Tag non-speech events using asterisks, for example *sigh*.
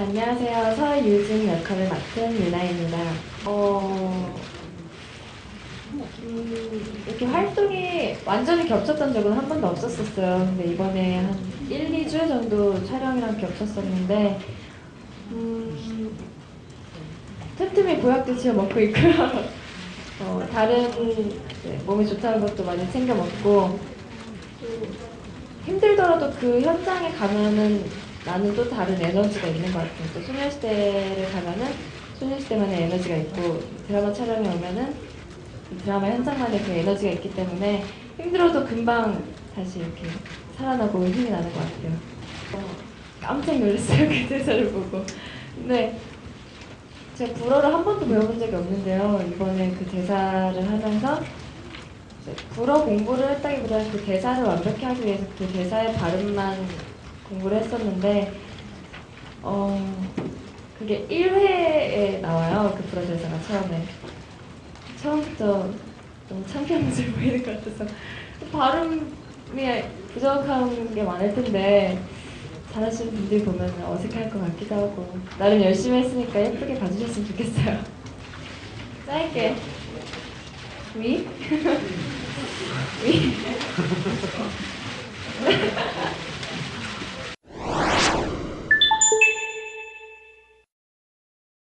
안녕하세요. 서유진 역할을 맡은 유나입니다. 어, 음, 이렇게 활동이 완전히 겹쳤던 적은 한 번도 없었었어요. 근데 이번에 한 1, 2주 정도 촬영이랑 겹쳤었는데, 음, 틈틈이 보약도 지어 먹고 있고요. *laughs* 어, 다른 네, 몸이 좋다는 것도 많이 챙겨 먹고, 음, 힘들더라도 그 현장에 가면은 나는 또 다른 에너지가 있는 것 같아요. 또 소녀시대를 가면은 소녀시대만의 에너지가 있고, 드라마 촬영에 오면은 이 드라마 현장만의 그 에너지가 있기 때문에 힘들어도 금방 다시 이렇게 살아나고 힘이 나는 것 같아요. 어, 깜짝 놀랐어요 *laughs* 그 대사를 보고. 근데 제가 불어를 한 번도 배워본 적이 없는데요. 이번에 그 대사를 하면서 불어 공부를 했다기보다는 그 대사를 완벽히 하기 위해서 그 대사의 발음만 공부를 했었는데 어 그게 1회에 나와요. 그 대사가 처음에. 처음부터 너무 창피한 모습이 *laughs* 보이는 것 같아서 발음이 부족한 게 많을 텐데 잘하시는 분들 보면 어색할 것 같기도 하고 나름 열심히 했으니까 예쁘게 봐주셨으면 좋겠어요. *laughs* 짧게 위? *laughs* 위?